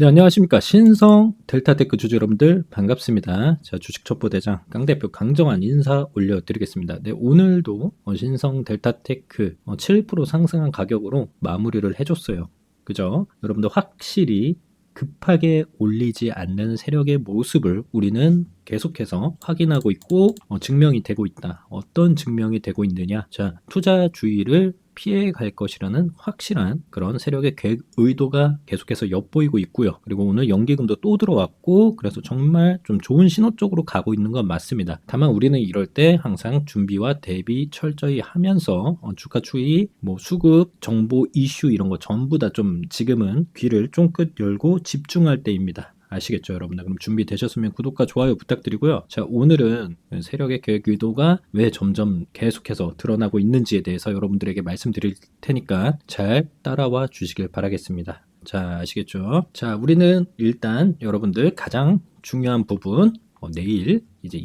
네, 안녕하십니까. 신성 델타테크 주주 여러분들 반갑습니다. 자, 주식 첩보대장 깡대표 강정환 인사 올려드리겠습니다. 네, 오늘도 어, 신성 델타테크 어, 7% 상승한 가격으로 마무리를 해줬어요. 그죠? 여러분들 확실히 급하게 올리지 않는 세력의 모습을 우리는 계속해서 확인하고 있고 어, 증명이 되고 있다. 어떤 증명이 되고 있느냐? 자, 투자 주의를 피해 갈 것이라는 확실한 그런 세력의 의도가 계속해서 엿보이고 있고요. 그리고 오늘 연기금도 또 들어왔고 그래서 정말 좀 좋은 신호 쪽으로 가고 있는 건 맞습니다. 다만 우리는 이럴 때 항상 준비와 대비 철저히 하면서 어, 주가 추이, 뭐 수급, 정보 이슈 이런 거 전부 다 좀 지금은 귀를 쫑긋 열고 집중할 때입니다. 아시겠죠, 여러분들? 그럼 준비되셨으면 구독과 좋아요 부탁드리고요. 자, 오늘은 세력의 계획 의도가 왜 점점 계속해서 드러나고 있는지에 대해서 여러분들에게 말씀드릴 테니까 잘 따라와 주시길 바라겠습니다. 자, 아시겠죠? 자, 우리는 일단 여러분들 가장 중요한 부분, 어, 내일 이제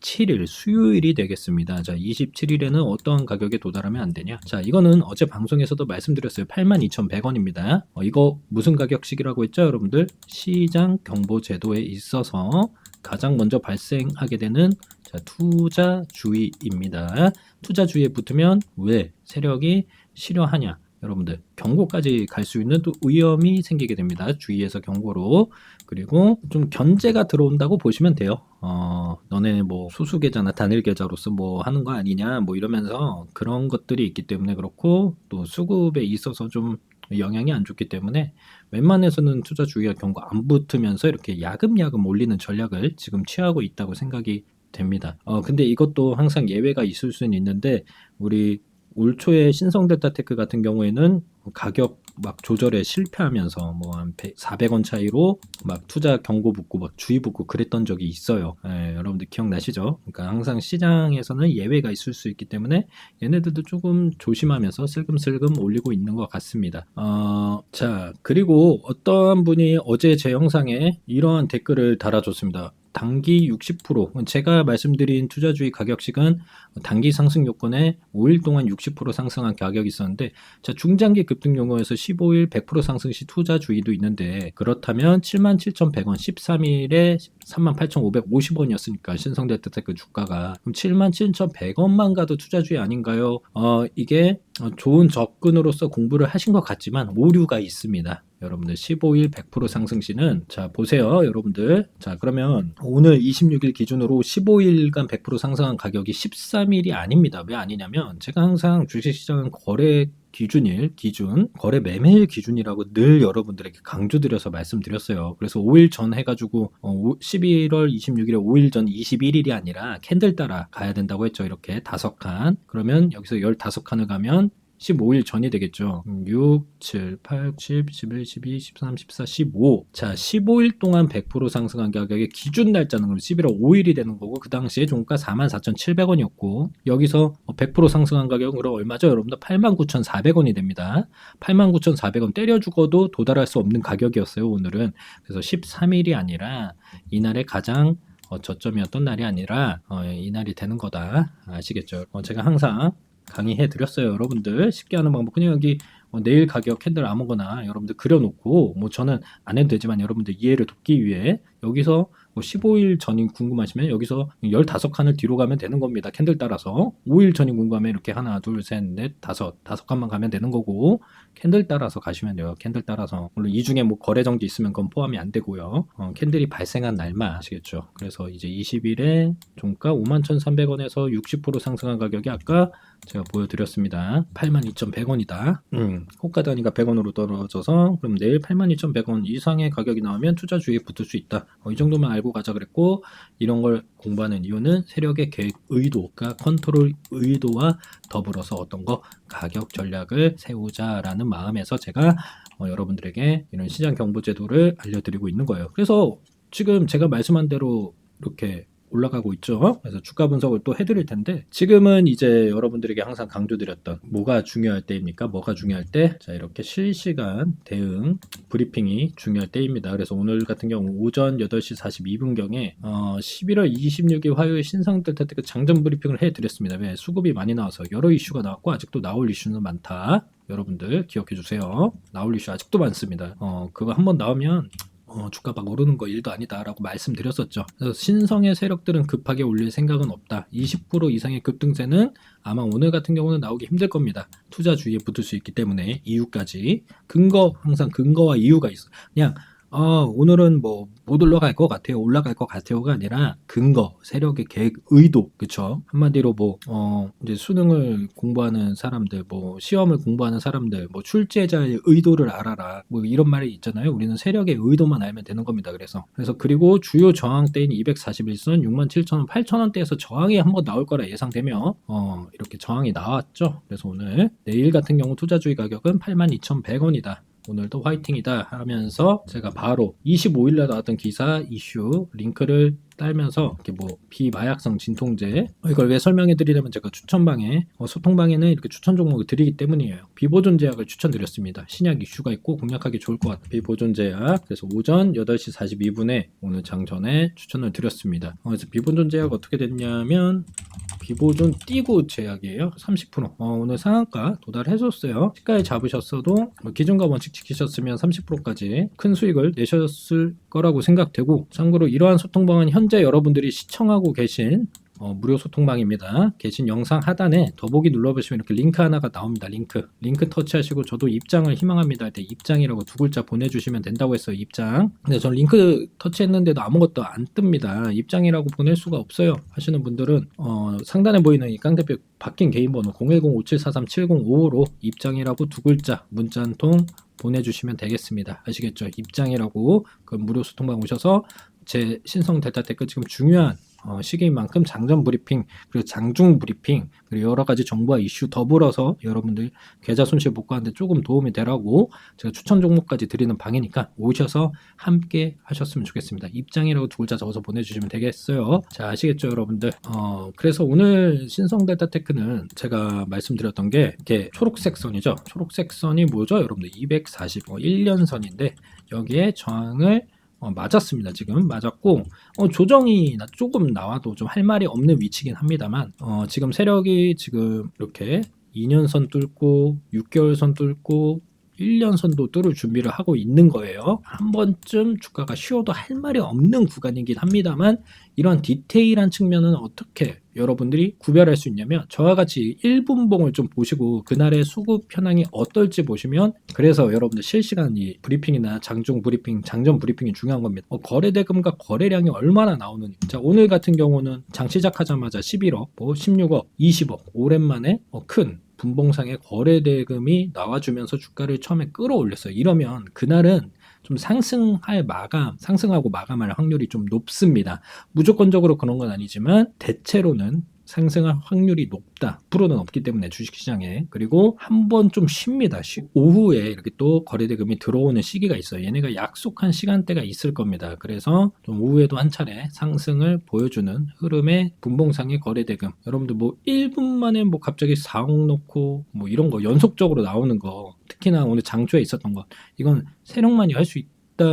27일 수요일이 되겠습니다. 자, 27일에는 어떠한 가격에 도달하면 안 되냐? 자, 이거는 어제 방송에서도 말씀드렸어요. 82,100원입니다. 어, 이거 무슨 가격식이라고 했죠, 여러분들? 시장 경보 제도에 있어서 가장 먼저 발생하게 되는 자, 투자주의입니다. 투자주의에 붙으면 왜 세력이 실효하냐? 여러분들 경고까지 갈 수 있는 또 위험이 생기게 됩니다. 주의에서 경고로 그리고 좀 견제가 들어온다고 보시면 돼요. 어, 너네 뭐 수수 계좌나 단일 계좌로서 뭐 하는 거 아니냐 뭐 이러면서 그런 것들이 있기 때문에 그렇고 또 수급에 있어서 좀 영향이 안 좋기 때문에 웬만해서는 투자 주의가 경고 안 붙으면서 이렇게 야금야금 올리는 전략을 지금 취하고 있다고 생각이 됩니다. 어, 근데 이것도 항상 예외가 있을 수는 있는데 우리 올 초에 신성 델타테크 같은 경우에는 가격 막 조절에 실패하면서 뭐 한 400원 차이로 막 투자 경고 붙고 막 주의 붙고 그랬던 적이 있어요. 예, 여러분들 기억나시죠? 그러니까 항상 시장에서는 예외가 있을 수 있기 때문에 얘네들도 조금 조심하면서 슬금슬금 올리고 있는 것 같습니다. 어, 자, 그리고 어떠한 분이 어제 제 영상에 이러한 댓글을 달아줬습니다. 단기 60% 제가 말씀드린 투자주의 가격식은 단기 상승 요건에 5일 동안 60% 상승한 가격이 있었는데 자 중장기 급등 용어에서 15일 100% 상승 시 투자주의도 있는데 그렇다면 77,100원 13일에 38,550원이었으니까 신성대테크 주가가 그럼 77,100원만 가도 투자주의 아닌가요? 어 이게 좋은 접근으로서 공부를 하신 것 같지만 오류가 있습니다. 여러분들 15일 100% 상승 시는 자 보세요 여러분들 자 그러면 오늘 26일 기준으로 15일간 100% 상승한 가격이 13일이 아닙니다 왜 아니냐면 제가 항상 주식시장은 거래 기준일, 기준, 거래 매매일 기준이라고 늘 여러분들에게 강조드려서 말씀드렸어요. 그래서 5일 전 해가지고 어, 11월 26일에 5일 전 21일이 아니라 캔들 따라 가야 된다고 했죠. 이렇게 다섯 칸. 그러면 여기서 15칸을 가면 15일 전이 되겠죠. 6, 7, 8, 10, 11, 12, 13, 14, 15. 자, 15일 동안 100% 상승한 가격의 기준 날짜는 그럼 11월 5일이 되는 거고 그 당시에 종가 44,700원이었고 여기서 100% 상승한 가격은 그럼 얼마죠? 여러분들 89,400원이 됩니다. 89,400원 때려 죽어도 도달할 수 없는 가격이었어요, 오늘은. 그래서 13일이 아니라 이날의 가장 어, 저점이었던 날이 아니라 어, 이날이 되는 거다 아시겠죠? 어, 제가 항상 강의해 드렸어요. 여러분들 쉽게 하는 방법 그냥 여기 어, 내일 가격 캔들 아무거나 여러분들 그려놓고 뭐 저는 안 해도 되지만 여러분들 이해를 돕기 위해 여기서 뭐 15일 전이 궁금하시면 여기서 15칸을 뒤로 가면 되는 겁니다. 캔들 따라서 5일 전이 궁금하면 이렇게 하나 둘 셋 넷 다섯 다섯 칸만 가면 되는 거고 캔들 따라서 가시면 돼요. 캔들 따라서 물론 이 중에 뭐 거래 정지 있으면 그건 포함이 안 되고요. 어, 캔들이 발생한 날만 아시겠죠. 그래서 이제 20일에 종가 51,300원에서 60% 상승한 가격이 아까 제가 보여드렸습니다. 82,100원이다. 음, 호가 단위가 100원으로 떨어져서 그럼 내일 82,100원 이상의 가격이 나오면 투자 주의에 붙을 수 있다. 어, 이 정도만 알고 가자 그랬고 이런 걸 공부하는 이유는 세력의 계획 의도 가 컨트롤 의도와 더불어서 어떤 거 가격 전략을 세우자라는 마음에서 제가 어, 여러분들에게 이런 시장 경보 제도를 알려드리고 있는 거예요. 그래서 지금 제가 말씀한 대로 이렇게 올라가고 있죠. 그래서 주가 분석을 또 해드릴 텐데 지금은 이제 여러분들에게 항상 강조드렸던 뭐가 중요할 때입니까? 뭐가 중요할 때? 자 이렇게 실시간 대응 브리핑이 중요할 때입니다. 그래서 오늘 같은 경우 오전 8시 42분경에 어, 11월 26일 화요일 신상들 테크 장전 브리핑을 해드렸습니다. 왜 수급이 많이 나와서 여러 이슈가 나왔고 아직도 나올 이슈는 많다. 여러분들 기억해 주세요. 나올 이슈 아직도 많습니다. 어, 그거 한번 나오면 어, 주가 막 오르는 거 일도 아니다라고 말씀드렸었죠. 신성의 세력들은 급하게 올릴 생각은 없다. 20% 이상의 급등세는 아마 오늘 같은 경우는 나오기 힘들 겁니다. 투자 주의에 붙을 수 있기 때문에 이유까지 근거 항상 근거와 이유가 있어. 그냥 어, 오늘은 뭐 못 올라갈 것 같아요. 올라갈 것 같아요가 아니라 근거, 세력의 계획, 의도, 그쵸? 한마디로 뭐, 어, 이제 수능을 공부하는 사람들, 뭐, 시험을 공부하는 사람들, 뭐, 출제자의 의도를 알아라. 뭐, 이런 말이 있잖아요. 우리는 세력의 의도만 알면 되는 겁니다. 그래서. 그래서 그리고 주요 저항대인 241선 67,000원, 8,000원대에서 저항이 한번 나올 거라 예상되며, 어, 이렇게 저항이 나왔죠. 그래서 오늘, 내일 같은 경우 투자주의 가격은 82,100원이다. 오늘도 화이팅이다 하면서 제가 바로 25일날 나왔던 기사 이슈 링크를 딸면서 이렇게 뭐 비마약성 진통제 이걸 왜 설명해 드리려면 제가 추천방에 어, 소통방에는 이렇게 추천 종목을 드리기 때문이에요. 비보존 제약을 추천드렸습니다. 신약 이슈가 있고 공략하기 좋을 것 같아요. 비보존 제약 그래서 오전 8시 42분에 오늘 장전에 추천을 드렸습니다. 어, 그래서 비보존 제약 어떻게 됐냐면 비보존 띄고 제약이에요. 30% 어, 오늘 상한가 도달해줬어요. 시가에 잡으셨어도 뭐 기준가 원칙 지키셨으면 30%까지 큰 수익을 내셨을 거라고 생각되고 참고로 이러한 소통방은 현재 여러분들이 시청하고 계신 어, 무료 소통방입니다. 계신 영상 하단에 더보기 눌러보시면 이렇게 링크 하나가 나옵니다. 링크. 링크 터치하시고 저도 입장을 희망합니다. 때 입장이라고 두 글자 보내주시면 된다고 했어요. 입장. 근데 전 링크 터치했는데도 아무것도 안 뜹니다. 입장이라고 보낼 수가 없어요. 하시는 분들은 어, 상단에 보이는 이 깡대표 바뀐 개인 번호 010-5743-7055로 입장이라고 두 글자 문자 한 통 보내주시면 되겠습니다. 아시겠죠? 입장이라고 그 무료 소통방 오셔서 제 신성 데이터 테크 지금 중요한 어, 시기인 만큼 장전 브리핑 그리고 장중 브리핑 그리고 여러 가지 정보와 이슈 더불어서 여러분들 계좌 손실 복구하는데 조금 도움이 되라고 제가 추천 종목까지 드리는 방이니까 오셔서 함께 하셨으면 좋겠습니다. 입장이라고 두 글자 적어서 보내주시면 되겠어요. 자 아시겠죠 여러분들? 어, 그래서 오늘 신성 데이터 테크는 제가 말씀드렸던 게 이렇게 초록색 선이죠. 초록색 선이 뭐죠 여러분들? 240 어, 1년 선인데 여기에 저항을 어, 맞았습니다. 지금 맞았고 어, 조정이 나- 조금 나와도 좀 할 말이 없는 위치긴 합니다만 어, 지금 세력이 지금 이렇게 2년선 뚫고 6개월선 뚫고 1년 선도 뚫을 준비를 하고 있는 거예요. 한 번쯤 주가가 쉬어도 할 말이 없는 구간이긴 합니다만 이런 디테일한 측면은 어떻게 여러분들이 구별할 수 있냐면 저와 같이 1분봉을 좀 보시고 그날의 수급 현황이 어떨지 보시면 그래서 여러분들 실시간 이 브리핑이나 장중 브리핑, 장전 브리핑이 중요한 겁니다. 어, 거래 대금과 거래량이 얼마나 나오는지. 자, 오늘 같은 경우는 장 시작하자마자 11억, 뭐 16억, 20억 오랜만에 어, 큰 분봉상의 거래 대금이 나와주면서 주가를 처음에 끌어올렸어요. 이러면 그날은 좀 상승할 마감, 상승하고 마감할 확률이 좀 높습니다. 무조건적으로 그런 건 아니지만 대체로는 상승할 확률이 높다. 프로는 없기 때문에 주식시장에 그리고 한 번 좀 쉽니다. 쉬- 오후에 이렇게 또 거래대금이 들어오는 시기가 있어요. 얘네가 약속한 시간대가 있을 겁니다. 그래서 좀 오후에도 한 차례 상승을 보여주는 흐름의 분봉상의 거래대금. 여러분들 뭐 1분 만에 뭐 갑자기 4억 넣고 뭐 이런 거 연속적으로 나오는 거 특히나 오늘 장초에 있었던 거 이건 세력만이 할 수 있다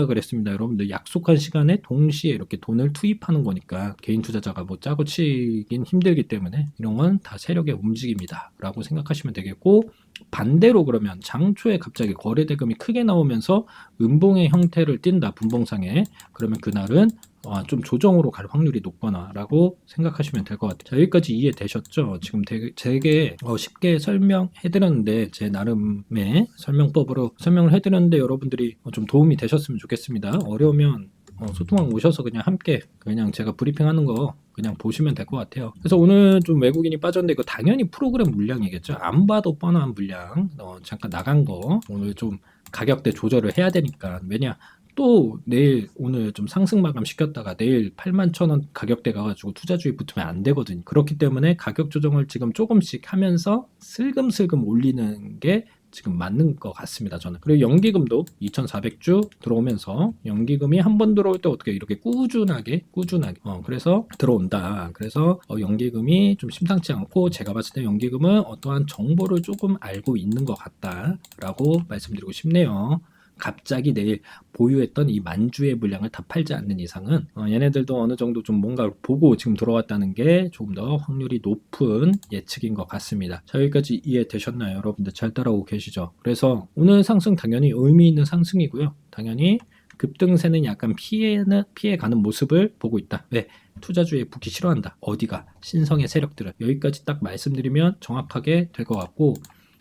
그랬습니다. 여러분들 약속한 시간에 동시에 이렇게 돈을 투입하는 거니까 개인 투자자가 뭐 짜고 치긴 힘들기 때문에 이런 건 다 세력의 움직임이다라고 생각하시면 되겠고 반대로 그러면 장초에 갑자기 거래 대금이 크게 나오면서 음봉의 형태를 띈다 분봉상에 그러면 그날은 아, 좀 조정으로 갈 확률이 높거나라고 생각하시면 될 것 같아요. 자, 여기까지 이해되셨죠? 지금 되게, 어, 쉽게 설명해드렸는데 제 나름의 설명법으로 설명을 해드렸는데 여러분들이 어, 좀 도움이 되셨으면 좋겠습니다. 어려우면 어, 소통왕 오셔서 그냥 함께 그냥 제가 브리핑하는 거 그냥 보시면 될 것 같아요. 그래서 오늘 좀 외국인이 빠졌는데 이거 당연히 프로그램 물량이겠죠. 안 봐도 뻔한 물량. 어, 잠깐 나간 거 오늘 좀 가격대 조절을 해야 되니까 왜냐 또 내일 오늘 좀 상승 마감 시켰다가 내일 8만 천 원 가격대 가가지고 투자주의 붙으면 안 되거든요. 그렇기 때문에 가격 조정을 지금 조금씩 하면서 슬금슬금 올리는 게 지금 맞는 것 같습니다. 저는 그리고 연기금도 2,400주 들어오면서 연기금이 한 번 들어올 때 어떻게 이렇게 꾸준하게 꾸준하게 어, 그래서 들어온다. 그래서 어, 연기금이 좀 심상치 않고 제가 봤을 때 연기금은 어떠한 정보를 조금 알고 있는 것 같다라고 말씀드리고 싶네요. 갑자기 내일 보유했던 이 만주의 물량을 다 팔지 않는 이상은 어, 얘네들도 어느 정도 좀 뭔가 보고 지금 들어왔다는 게 조금 더 확률이 높은 예측인 것 같습니다. 자 여기까지 이해되셨나요? 여러분들 잘 따라오고 계시죠? 그래서 오늘 상승 당연히 의미 있는 상승이고요. 당연히 급등세는 약간 피해는 피해가는 모습을 보고 있다. 왜? 투자주에 붙기 싫어한다. 어디가? 신성의 세력들은 여기까지 딱 말씀드리면 정확하게 될 것 같고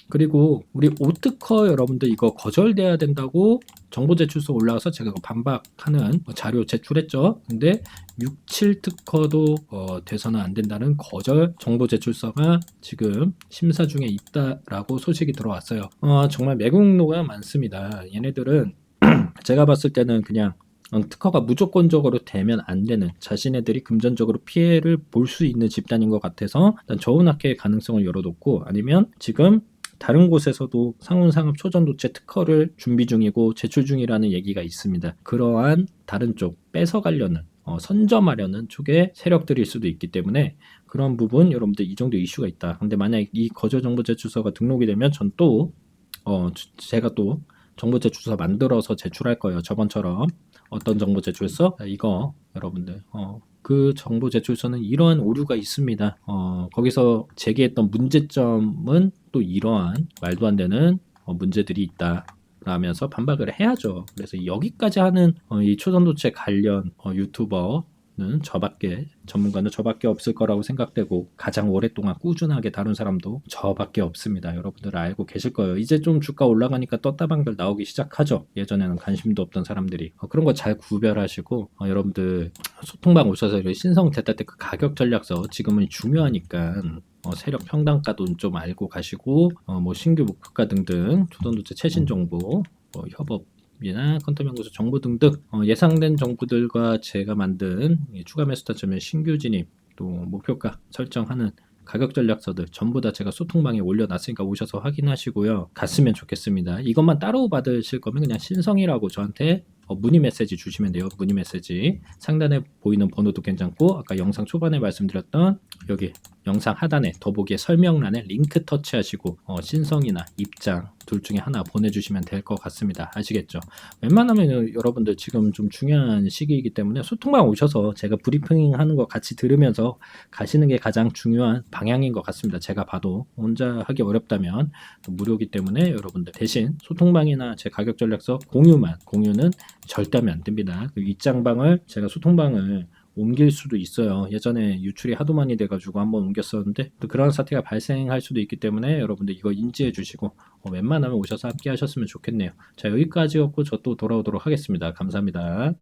그리고 우리 오특허 여러분들 이거 거절돼야 된다고 정보 제출서 올라와서 제가 반박하는 자료 제출했죠. 근데 67 특허도 어, 돼서는 안 된다는 거절 정보 제출서가 지금 심사 중에 있다라고 소식이 들어왔어요. 어, 정말 매국노가 많습니다. 얘네들은 제가 봤을 때는 그냥 어, 특허가 무조건적으로 되면 안 되는 자신네들이 금전적으로 피해를 볼 수 있는 집단인 것 같아서 일단 저운학회의 가능성을 열어뒀고 아니면 지금 다른 곳에서도 상훈상업 초전도체 특허를 준비 중이고 제출 중이라는 얘기가 있습니다. 그러한 다른 쪽 뺏어가려는 어, 선점하려는 쪽의 세력들일 수도 있기 때문에 그런 부분 여러분들 이 정도 이슈가 있다. 근데 만약 이 거절 정보 제출서가 등록이 되면 전또 어, 주- 제가 또 정보 제출서 만들어서 제출할 거예요. 저번처럼 어떤 정보 제출서? 자, 이거 여러분들 어, 그 정보 제출서는 이러한 오류가 있습니다. 어, 거기서 제기했던 문제점은 또 이러한 말도 안 되는 어, 문제들이 있다. 라면서 반박을 해야죠. 그래서 여기까지 하는 어, 이 초전도체 관련 어, 유튜버 는 저밖에 전문가는 저밖에 없을 거라고 생각되고 가장 오랫동안 꾸준하게 다룬 사람도 저밖에 없습니다. 여러분들 알고 계실 거예요. 이제 좀 주가 올라가니까 떴다방들 나오기 시작하죠. 예전에는 관심도 없던 사람들이 어, 그런 거 잘 구별하시고 어, 여러분들 소통방 오셔서 신성 대타 때그 가격 전략서 지금은 중요하니까 어, 세력 평단가도 좀 알고 가시고 어, 뭐 신규 목표가 등등 초전도체 최신 정보 뭐 협업 이나 컨텀 연구소 정보 등등 어, 예상된 정보들과 제가 만든 이 추가 매수 타점의 신규 진입 또 목표가 설정하는 가격 전략서들 전부 다 제가 소통방에 올려놨으니까 오셔서 확인하시고요. 갔으면 좋겠습니다. 이것만 따로 받으실 거면 그냥 신성이라고 저한테 어, 문의 메시지 주시면 돼요. 문의 메시지 상단에 보이는 번호도 괜찮고 아까 영상 초반에 말씀드렸던 여기 영상 하단에 더보기에 설명란에 링크 터치하시고 어, 신성이나 입장 둘 중에 하나 보내주시면 될 것 같습니다. 아시겠죠? 웬만하면 여러분들 지금 좀 중요한 시기이기 때문에 소통방 오셔서 제가 브리핑하는 거 같이 들으면서 가시는 게 가장 중요한 방향인 것 같습니다. 제가 봐도 혼자 하기 어렵다면 무료이기 때문에 여러분들 대신 소통방이나 제 가격 전략서 공유만 공유는 절대 하면 안 됩니다. 그 입장방을 제가 소통방을 옮길 수도 있어요. 예전에 유출이 하도 많이 돼가지고 한번 옮겼었는데 또 그런 사태가 발생할 수도 있기 때문에 여러분들 이거 인지해 주시고 어, 웬만하면 오셔서 함께 하셨으면 좋겠네요. 자 여기까지였고 저 또 돌아오도록 하겠습니다. 감사합니다.